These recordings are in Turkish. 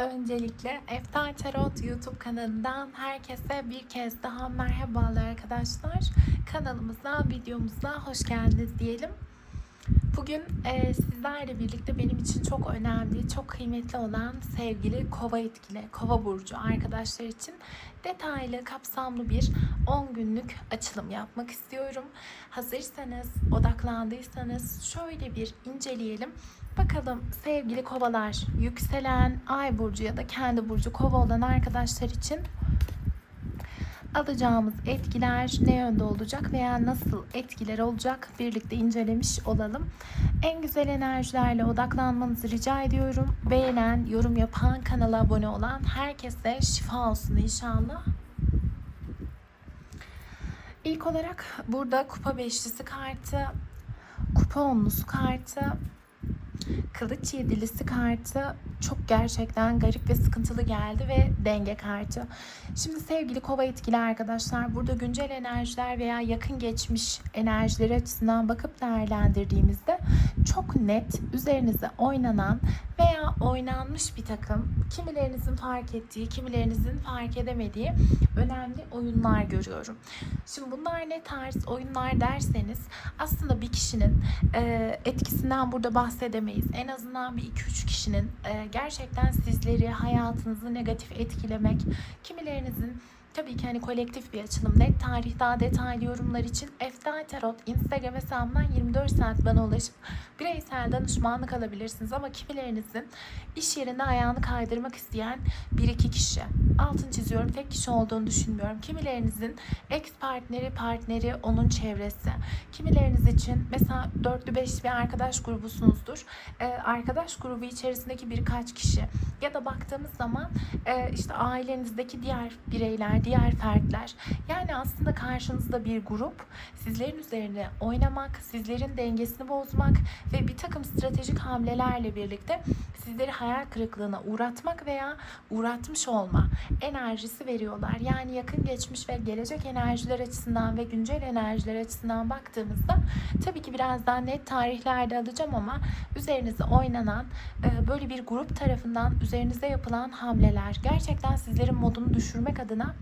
Öncelikle Eftal Tarot YouTube kanalından herkese bir kez daha merhabalar arkadaşlar. Kanalımıza, videomuza hoş geldiniz diyelim. Bugün e, sizlerle birlikte benim için çok önemli, çok kıymetli olan sevgili Kova etkili, Kova burcu arkadaşlar için detaylı, kapsamlı bir 10 günlük açılım yapmak istiyorum. Hazırsanız, odaklandıysanız şöyle bir inceleyelim. Bakalım sevgili kovalar, yükselen ay burcu ya da kendi burcu kova olan arkadaşlar için alacağımız etkiler ne yönde olacak veya nasıl etkiler olacak birlikte incelemiş olalım. En güzel enerjilerle odaklanmanızı rica ediyorum. Beğenen, yorum yapan, kanala abone olan herkese şifa olsun inşallah. İlk olarak burada kupa beşlisi kartı, kupa onlusu kartı, Kılıç yedilisi kartı çok gerçekten garip ve sıkıntılı geldi ve denge kartı. Şimdi sevgili kova etkili arkadaşlar burada güncel enerjiler veya yakın geçmiş enerjileri açısından bakıp değerlendirdiğimizde çok net üzerinize oynanan veya oynanmış bir takım kimilerinizin fark ettiği, kimilerinizin fark edemediği önemli oyunlar görüyorum. Şimdi bunlar ne tarz oyunlar derseniz aslında bir kişinin etkisinden burada bahsedemeyiz. En azından bir 2-3 kişinin e, gerçekten sizleri, hayatınızı negatif etkilemek, kimilerinizin Tabii ki hani kolektif bir açılım. Net tarih daha detaylı yorumlar için Eftal Tarot Instagram hesabından 24 saat bana ulaşıp bireysel danışmanlık alabilirsiniz. Ama kimilerinizin iş yerinde ayağını kaydırmak isteyen bir iki kişi. Altın çiziyorum tek kişi olduğunu düşünmüyorum. Kimilerinizin ex partneri, partneri, onun çevresi. Kimileriniz için mesela dörtlü beşli bir arkadaş grubusunuzdur. Ee, arkadaş grubu içerisindeki birkaç kişi ya da baktığımız zaman e, işte ailenizdeki diğer bireyler, diğer fertler. Yani aslında karşınızda bir grup sizlerin üzerine oynamak, sizlerin dengesini bozmak ve bir takım stratejik hamlelerle birlikte sizleri hayal kırıklığına uğratmak veya uğratmış olma enerjisi veriyorlar. Yani yakın geçmiş ve gelecek enerjiler açısından ve güncel enerjiler açısından baktığımızda tabii ki biraz daha net tarihlerde alacağım ama üzerinize oynanan e, böyle bir grup tarafından üzerinize yapılan hamleler gerçekten sizlerin modunu düşürmek adına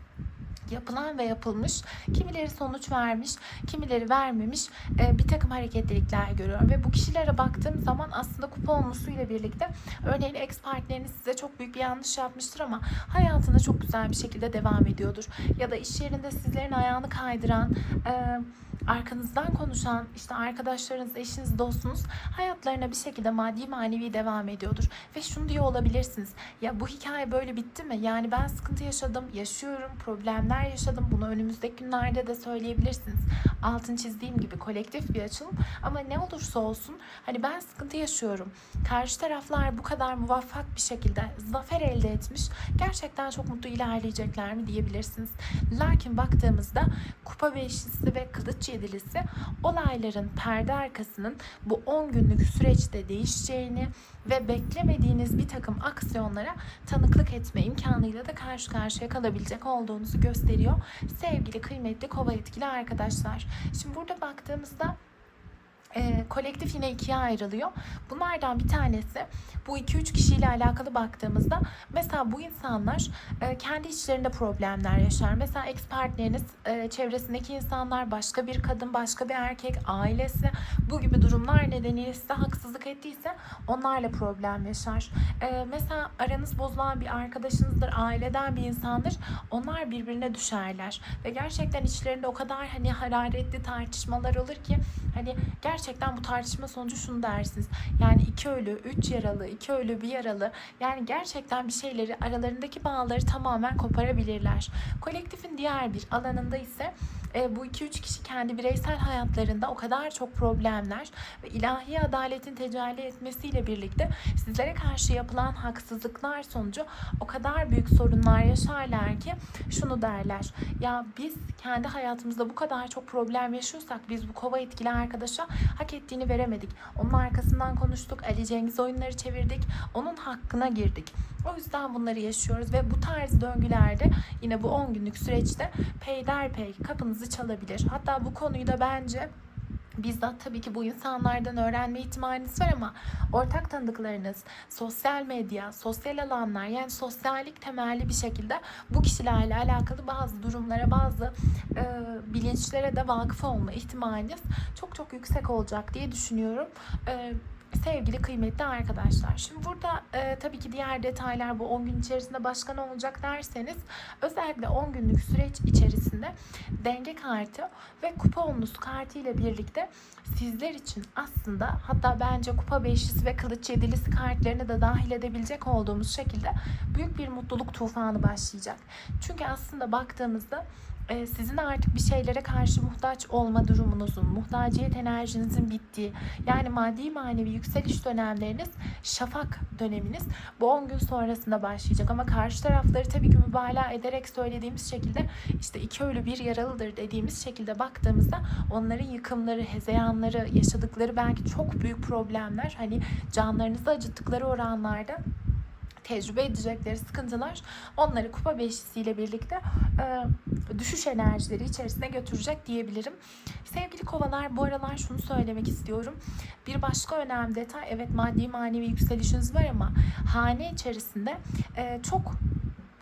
yapılan ve yapılmış, kimileri sonuç vermiş, kimileri vermemiş e, bir takım hareketlilikler görüyorum. Ve bu kişilere baktığım zaman aslında kupa olmasıyla birlikte örneğin ex partneriniz size çok büyük bir yanlış yapmıştır ama hayatında çok güzel bir şekilde devam ediyordur. Ya da iş yerinde sizlerin ayağını kaydıran, e, arkanızdan konuşan işte arkadaşlarınız, eşiniz, dostunuz hayatlarına bir şekilde maddi manevi devam ediyordur. Ve şunu diyor olabilirsiniz. Ya bu hikaye böyle bitti mi? Yani ben sıkıntı yaşadım, yaşıyorum, problemler yaşadım. Bunu önümüzdeki günlerde de söyleyebilirsiniz. Altın çizdiğim gibi kolektif bir açılım. Ama ne olursa olsun hani ben sıkıntı yaşıyorum. Karşı taraflar bu kadar muvaffak bir şekilde zafer elde etmiş. Gerçekten çok mutlu ilerleyecekler mi diyebilirsiniz. Lakin baktığımızda kupa beşlisi ve kılıç yedilisi olayların perde arkasının bu 10 günlük süreçte değişeceğini ve beklemediğiniz bir takım aksiyonlara tanıklık etme imkanıyla da karşı karşıya kalabilecek olduğunuzu gösteriyor. Sevgili kıymetli kova etkili arkadaşlar. Şimdi burada baktığımızda e, kolektif yine ikiye ayrılıyor. Bunlardan bir tanesi bu 2-3 kişiyle alakalı baktığımızda mesela bu insanlar e, kendi içlerinde problemler yaşar. Mesela ex partneriniz e, çevresindeki insanlar başka bir kadın, başka bir erkek, ailesi bu gibi durumlar nedeniyle size haksızlık ettiyse onlarla problem yaşar. E, mesela aranız bozulan bir arkadaşınızdır, aileden bir insandır. Onlar birbirine düşerler ve gerçekten içlerinde o kadar hani hararetli tartışmalar olur ki hani gerçekten bu tartışma sonucu şunu dersiniz. Yani iki ölü, üç yaralı, iki ölü, bir yaralı. Yani gerçekten bir şeyleri aralarındaki bağları tamamen koparabilirler. Kolektifin diğer bir alanında ise e, bu iki üç kişi kendi bireysel hayatlarında o kadar çok problemler ve ilahi adaletin tecelli etmesiyle birlikte sizlere karşı yapılan haksızlıklar sonucu o kadar büyük sorunlar yaşarlar ki şunu derler. Ya biz kendi hayatımızda bu kadar çok problem yaşıyorsak biz bu kova etkili arkadaşa hak ettiğini veremedik. Onun arkasından konuştuk. Ali Cengiz oyunları çevirdik. Onun hakkına girdik. O yüzden bunları yaşıyoruz ve bu tarz döngülerde yine bu 10 günlük süreçte peyderpey kapınızı çalabilir. Hatta bu konuyu da bence bizzat tabii ki bu insanlardan öğrenme ihtimaliniz var ama ortak tanıdıklarınız, sosyal medya, sosyal alanlar yani sosyallik temelli bir şekilde bu kişilerle alakalı bazı durumlara, bazı e, bilinçlere de vakıf olma ihtimaliniz çok çok yüksek olacak diye düşünüyorum. E, sevgili kıymetli arkadaşlar. Şimdi burada e, tabii ki diğer detaylar bu 10 gün içerisinde başka ne olacak derseniz özellikle 10 günlük süreç içerisinde denge kartı ve kupa onlusu kartı ile birlikte sizler için aslında hatta bence kupa beşlisi ve kılıç yedilisi kartlarını da dahil edebilecek olduğumuz şekilde büyük bir mutluluk tufanı başlayacak. Çünkü aslında baktığımızda e, sizin artık bir şeylere karşı muhtaç olma durumunuzun, muhtaciyet enerjinizin bittiği, yani maddi manevi yükseliş dönemleriniz, şafak döneminiz bu 10 gün sonrasında başlayacak. Ama karşı tarafları tabii ki mübalağa ederek söylediğimiz şekilde işte iki ölü bir yaralıdır dediğimiz şekilde baktığımızda onların yıkımları, hezeyanları, yaşadıkları belki çok büyük problemler, hani canlarınızı acıttıkları oranlarda tecrübe edecekleri sıkıntılar onları kupa beşlisiyle birlikte e, düşüş enerjileri içerisine götürecek diyebilirim. Sevgili kovalar bu aralar şunu söylemek istiyorum. Bir başka önemli detay evet maddi manevi yükselişiniz var ama hane içerisinde e, çok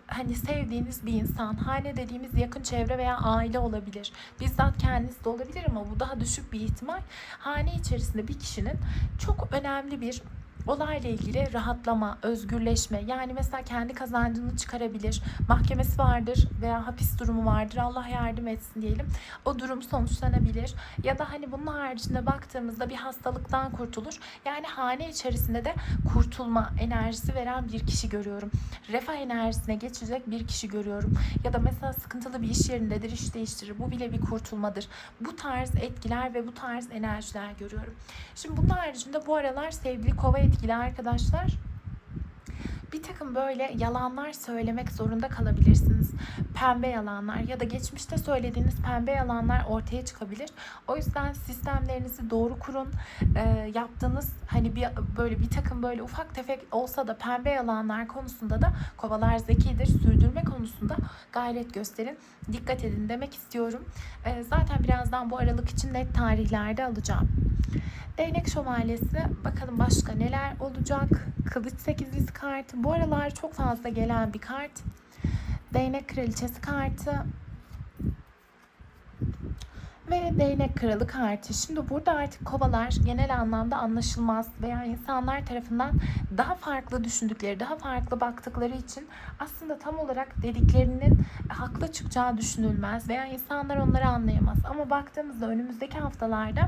hani sevdiğiniz bir insan, hane dediğimiz yakın çevre veya aile olabilir. Bizzat kendisi de olabilir ama bu daha düşük bir ihtimal. Hane içerisinde bir kişinin çok önemli bir olayla ilgili rahatlama, özgürleşme yani mesela kendi kazancını çıkarabilir. Mahkemesi vardır veya hapis durumu vardır. Allah yardım etsin diyelim. O durum sonuçlanabilir. Ya da hani bunun haricinde baktığımızda bir hastalıktan kurtulur. Yani hane içerisinde de kurtulma enerjisi veren bir kişi görüyorum. Refah enerjisine geçecek bir kişi görüyorum. Ya da mesela sıkıntılı bir iş yerindedir, iş değiştirir. Bu bile bir kurtulmadır. Bu tarz etkiler ve bu tarz enerjiler görüyorum. Şimdi bunun haricinde bu aralar sevgili kova etkili arkadaşlar bir takım böyle yalanlar söylemek zorunda kalabilirsiniz. Pembe yalanlar ya da geçmişte söylediğiniz pembe yalanlar ortaya çıkabilir. O yüzden sistemlerinizi doğru kurun. E, yaptığınız hani bir böyle bir takım böyle ufak tefek olsa da pembe yalanlar konusunda da kovalar zekidir. Sürdürme konusunda gayret gösterin. Dikkat edin demek istiyorum. E, zaten birazdan bu aralık için net tarihlerde alacağım. Değnek şövalyesi. Bakalım başka neler olacak. Kılıç sekizlisi kartı. Bu aralar çok fazla gelen bir kart. Değnek kraliçesi kartı. Ve değnek kralı kartı. Şimdi burada artık kovalar genel anlamda anlaşılmaz veya insanlar tarafından daha farklı düşündükleri, daha farklı baktıkları için aslında tam olarak dediklerinin haklı çıkacağı düşünülmez veya insanlar onları anlayamaz. Ama baktığımızda önümüzdeki haftalarda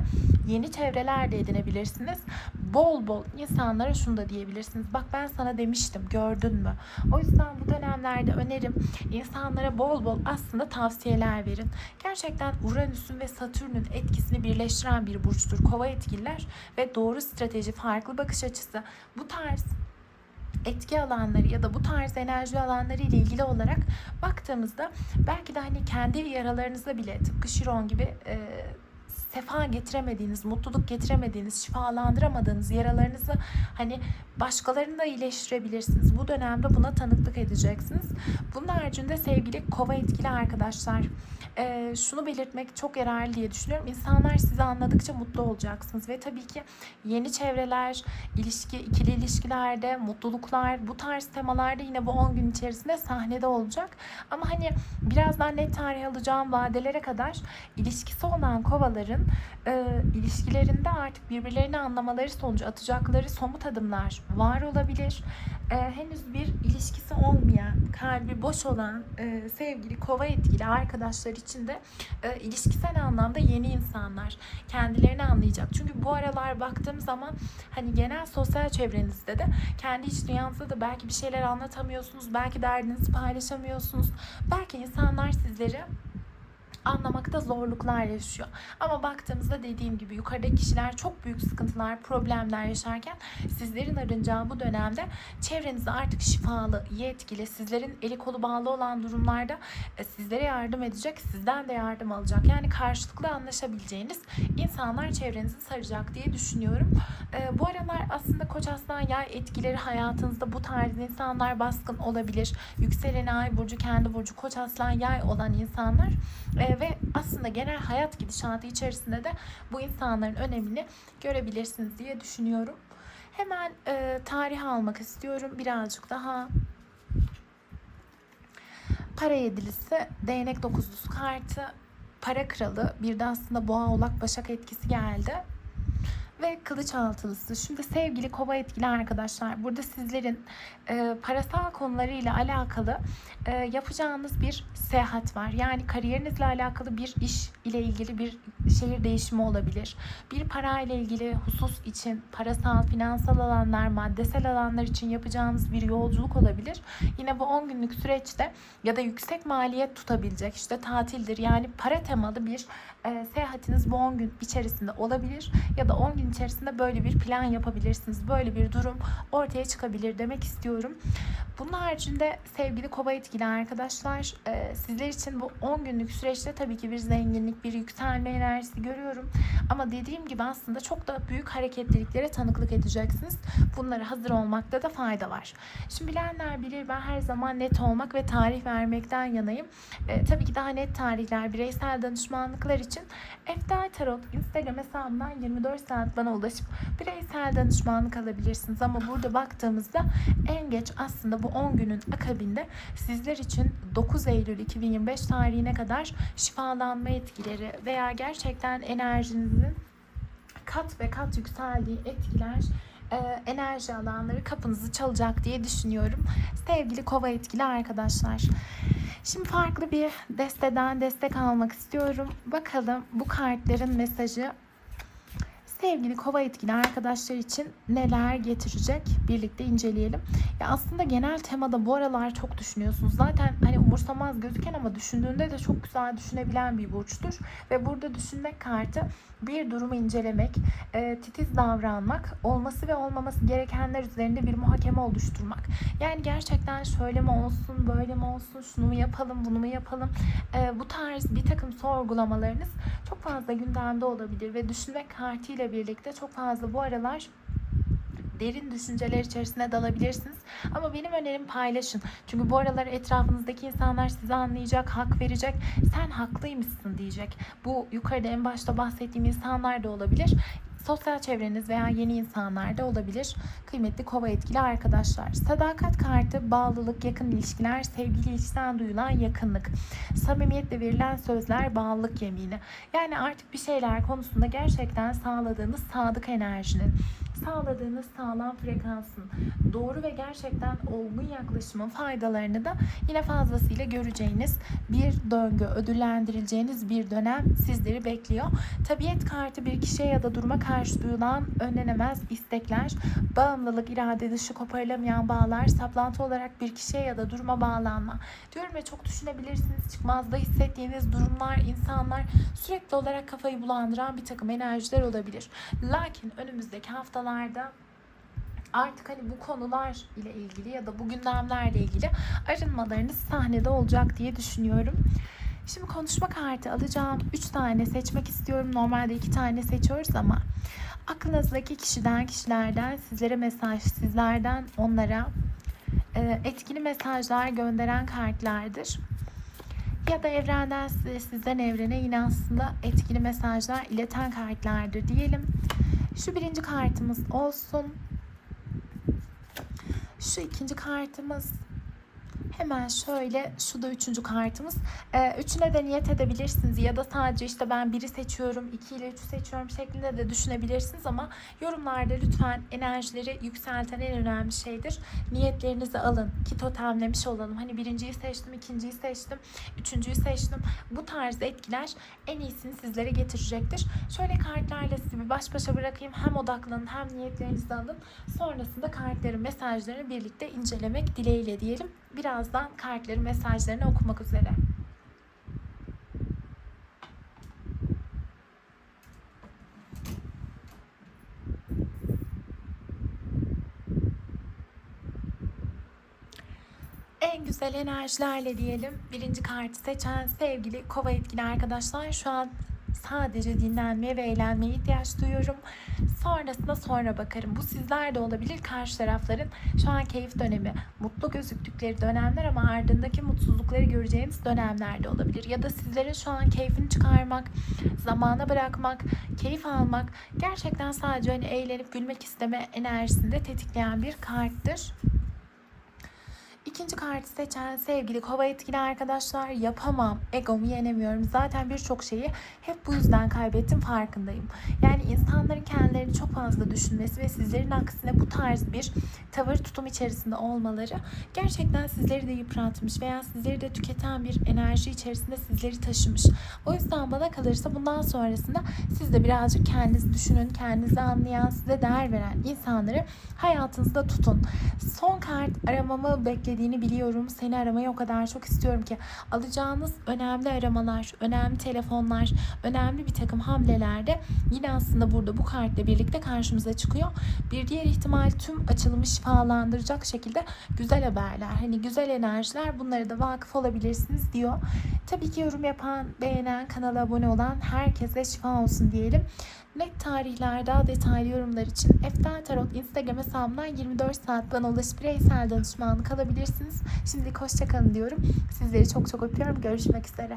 yeni çevreler de edinebilirsiniz. Bol bol insanlara şunu da diyebilirsiniz. Bak ben sana demiştim gördün mü? O yüzden bu dönemlerde önerim insanlara bol bol aslında tavsiyeler verin. Gerçekten Uranüs'ün ve Satürn'ün etkisini birleştiren bir burçtur. Kova etkililer ve doğru strateji, farklı bakış açısı bu tarz etki alanları ya da bu tarz enerji alanları ile ilgili olarak baktığımızda belki de hani kendi yaralarınıza bile tıpkı Şiron gibi e, sefa getiremediğiniz, mutluluk getiremediğiniz, şifalandıramadığınız yaralarınızı hani başkalarını da iyileştirebilirsiniz. Bu dönemde buna tanıklık edeceksiniz. Bunun haricinde sevgili kova etkili arkadaşlar e, şunu belirtmek çok yararlı diye düşünüyorum. İnsanlar sizi anladıkça mutlu olacaksınız ve tabii ki yeni çevreler, ilişki, ikili ilişkilerde, mutluluklar bu tarz temalarda yine bu 10 gün içerisinde sahnede olacak. Ama hani birazdan net tarih alacağım vadelere kadar ilişkisi olan kovaların e, ilişkilerinde artık birbirlerini anlamaları sonucu atacakları somut adımlar var olabilir. E, henüz bir ilişkisi olmayan, kalbi boş olan e, sevgili kova etkili arkadaşlar için de e, ilişkisel anlamda yeni insanlar kendilerini anlayacak. Çünkü bu aralar baktığım zaman hani genel sosyal çevrenizde de kendi iç dünyanızda da belki bir şeyler anlatamıyorsunuz. Belki derdinizi paylaşamıyorsunuz. Belki insanlar sizleri anlamakta zorluklar yaşıyor. Ama baktığımızda dediğim gibi yukarıdaki kişiler çok büyük sıkıntılar, problemler yaşarken sizlerin arınacağı bu dönemde çevrenizde artık şifalı, iyi etkili, sizlerin eli kolu bağlı olan durumlarda e, sizlere yardım edecek, sizden de yardım alacak. Yani karşılıklı anlaşabileceğiniz insanlar çevrenizi saracak diye düşünüyorum. E, bu aralar aslında Koç Aslan Yay etkileri hayatınızda bu tarz insanlar baskın olabilir. Yükselen Ay burcu, kendi burcu Koç Aslan Yay olan insanlar e, ve aslında genel hayat gidişatı içerisinde de bu insanların önemini görebilirsiniz diye düşünüyorum. Hemen e, tarih almak istiyorum birazcık daha. Para yedilisi, değnek dokuzlusu kartı, para kralı, bir de aslında boğa oğlak başak etkisi geldi ve kılıç altılısı. Şimdi sevgili kova etkili arkadaşlar burada sizlerin e, parasal konularıyla alakalı e, yapacağınız bir seyahat var. Yani kariyerinizle alakalı bir iş ile ilgili bir şehir değişimi olabilir. Bir para ile ilgili husus için parasal, finansal alanlar, maddesel alanlar için yapacağınız bir yolculuk olabilir. Yine bu 10 günlük süreçte ya da yüksek maliyet tutabilecek işte tatildir yani para temalı bir e, seyahatiniz bu 10 gün içerisinde olabilir ya da 10 gün içerisinde böyle bir plan yapabilirsiniz. Böyle bir durum ortaya çıkabilir demek istiyorum. Bunun haricinde sevgili kova etkili arkadaşlar e, sizler için bu 10 günlük süreçte tabii ki bir zenginlik, bir yükselme enerjisi görüyorum. Ama dediğim gibi aslında çok da büyük hareketliliklere tanıklık edeceksiniz. Bunlara hazır olmakta da fayda var. Şimdi bilenler bilir ben her zaman net olmak ve tarih vermekten yanayım. E, tabii ki daha net tarihler, bireysel danışmanlıklar için Eftel Tarot Instagram hesabından 24 saat bana ulaşıp bireysel danışmanlık alabilirsiniz. Ama burada baktığımızda en geç aslında bu 10 günün akabinde sizler için 9 Eylül 2025 tarihine kadar şifalanma etkileri veya gerçekten enerjinizin kat ve kat yükseldiği etkiler e, enerji alanları kapınızı çalacak diye düşünüyorum. Sevgili kova etkili arkadaşlar. Şimdi farklı bir desteden destek almak istiyorum. Bakalım bu kartların mesajı sevgili kova etkili arkadaşlar için neler getirecek birlikte inceleyelim. Ya aslında genel temada bu aralar çok düşünüyorsunuz. Zaten hani umursamaz gözüken ama düşündüğünde de çok güzel düşünebilen bir burçtur. Ve burada düşünmek kartı bir durumu incelemek, e, titiz davranmak, olması ve olmaması gerekenler üzerinde bir muhakeme oluşturmak. Yani gerçekten şöyle mi olsun, böyle mi olsun, şunu mu yapalım, bunu mu yapalım? E, bu tarz bir takım sorgulamalarınız çok fazla gündemde olabilir ve düşünmek kartıyla birlikte çok fazla bu aralar derin düşünceler içerisine dalabilirsiniz. Ama benim önerim paylaşın. Çünkü bu aralar etrafınızdaki insanlar sizi anlayacak, hak verecek. Sen haklıymışsın diyecek. Bu yukarıda en başta bahsettiğim insanlar da olabilir sosyal çevreniz veya yeni insanlar da olabilir. Kıymetli kova etkili arkadaşlar. Sadakat kartı, bağlılık, yakın ilişkiler, sevgili ilişkiden duyulan yakınlık. Samimiyetle verilen sözler, bağlılık yemini. Yani artık bir şeyler konusunda gerçekten sağladığınız sadık enerjinin, sağladığınız sağlam frekansın, doğru ve gerçekten olgun yaklaşımın faydalarını da yine fazlasıyla göreceğiniz bir döngü, ödüllendirileceğiniz bir dönem sizleri bekliyor. Tabiat kartı bir kişiye ya da duruma karşı duyulan önlenemez istekler, bağımlılık, irade dışı koparılamayan bağlar, saplantı olarak bir kişiye ya da duruma bağlanma. Diyorum ya çok düşünebilirsiniz. Çıkmazda hissettiğiniz durumlar, insanlar sürekli olarak kafayı bulandıran bir takım enerjiler olabilir. Lakin önümüzdeki haftalarda artık hani bu konular ile ilgili ya da bu gündemlerle ilgili arınmalarınız sahnede olacak diye düşünüyorum. Şimdi konuşma kartı alacağım. 3 tane seçmek istiyorum. Normalde 2 tane seçiyoruz ama aklınızdaki kişiden, kişilerden sizlere mesaj, sizlerden onlara e, etkili mesajlar gönderen kartlardır. Ya da evrenden size, sizden evrene yine aslında etkili mesajlar ileten kartlardır diyelim. Şu birinci kartımız olsun. Şu ikinci kartımız Hemen şöyle şu da üçüncü kartımız. Ee, üçüne de niyet edebilirsiniz ya da sadece işte ben biri seçiyorum, iki ile üçü seçiyorum şeklinde de düşünebilirsiniz ama yorumlarda lütfen enerjileri yükselten en önemli şeydir. Niyetlerinizi alın ki totemlemiş olalım. Hani birinciyi seçtim, ikinciyi seçtim, üçüncüyü seçtim. Bu tarz etkiler en iyisini sizlere getirecektir. Şöyle kartlarla sizi bir baş başa bırakayım. Hem odaklanın hem niyetlerinizi alın. Sonrasında kartların mesajlarını birlikte incelemek dileğiyle diyelim. Birazdan kartların mesajlarını okumak üzere. En güzel enerjilerle diyelim. Birinci kartı seçen sevgili kova etkili arkadaşlar şu an Sadece dinlenmeye ve eğlenmeye ihtiyaç duyuyorum. Sonrasında sonra bakarım. Bu sizler de olabilir. Karşı tarafların şu an keyif dönemi, mutlu gözüktükleri dönemler ama ardındaki mutsuzlukları göreceğiniz dönemler de olabilir. Ya da sizlerin şu an keyfini çıkarmak, zamana bırakmak, keyif almak gerçekten sadece hani eğlenip gülmek isteme enerjisinde tetikleyen bir karttır. İkinci kartı seçen sevgili kova etkili arkadaşlar yapamam, egomu yenemiyorum. Zaten birçok şeyi hep bu yüzden kaybettim farkındayım. Yani insanların kendilerini çok fazla düşünmesi ve sizlerin aksine bu tarz bir tavır tutum içerisinde olmaları gerçekten sizleri de yıpratmış veya sizleri de tüketen bir enerji içerisinde sizleri taşımış. O yüzden bana kalırsa bundan sonrasında siz de birazcık kendinizi düşünün, kendinizi anlayan, size değer veren insanları hayatınızda tutun. Son kart aramamı beklediğini biliyorum. Seni aramayı o kadar çok istiyorum ki alacağınız önemli aramalar, önemli telefonlar, önemli bir takım hamlelerde yine aslında burada bu kartla birlikte karşımıza çıkıyor. Bir diğer ihtimal tüm açılımı şifalandıracak şekilde güzel haberler, hani güzel enerjiler bunlara da vakıf olabilirsiniz diyor. Tabii ki yorum yapan, beğenen, kanala abone olan herkese şifa olsun diyelim. Net tarihlerde daha detaylı yorumlar için Eftel Tarot Instagram hesabından 24 saat bana ulaşıp bireysel danışmanlık alabilirsiniz. Şimdilik hoşçakalın diyorum. Sizleri çok çok öpüyorum. Görüşmek üzere.